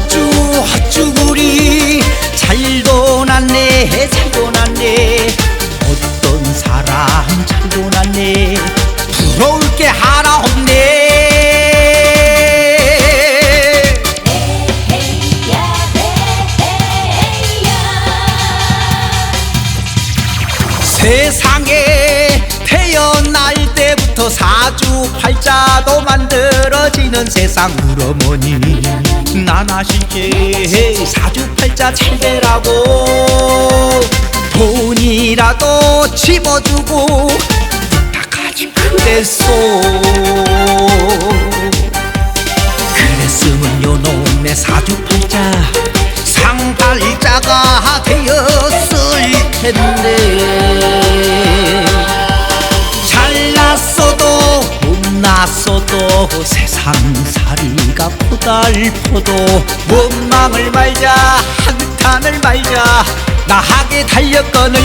어쭈 헛쭈구리. 잘도 났네 잘도 났네. 어떤 사람 잘도 났네. 부러울 게 하나 없네. 세상에 태어날 때부터 사주팔자도 만들어지는 세상 우어머니. 나나실제 사주팔자 잘 되라고. 돈이라도 집어주고 부탁하지 그랬소 세상살이가 포달포도 원망을 말자 한탄을 말자 나하게 달렸거늘.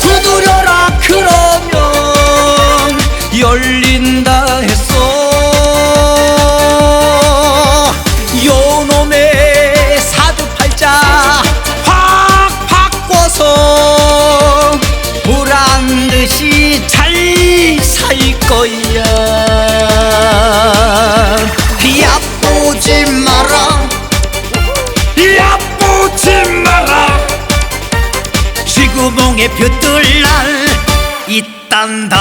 두드려라 그러면 열린다 했어 거야. 야보지 마라. 야보지 마라. 지구멍에 볕들 날 있단다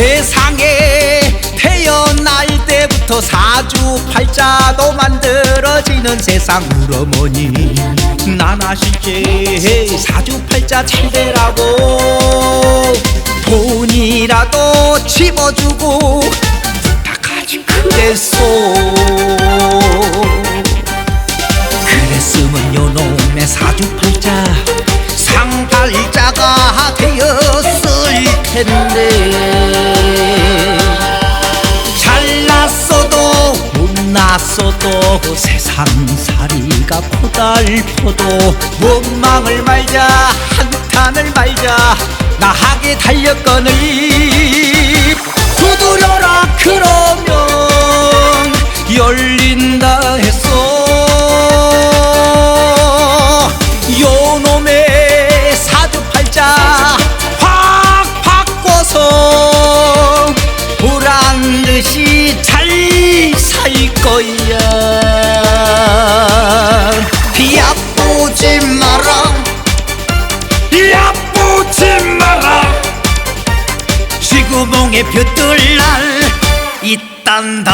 세상에 태어날 때부터 사주팔자도 만들어지는 세상 우러머니. 나나실제 사주팔자 잘 되라고. 돈이라도 집어주고 부탁하지 그랬소. 그랬으면 요놈의 사주팔자 상팔자가 되 못났어도 세상살이가 포달포도 원망을 말자 한탄을 말자 나하게 달렸거늘. 두드려라 그러면 열린다 했 대표 뜰 날 있단다.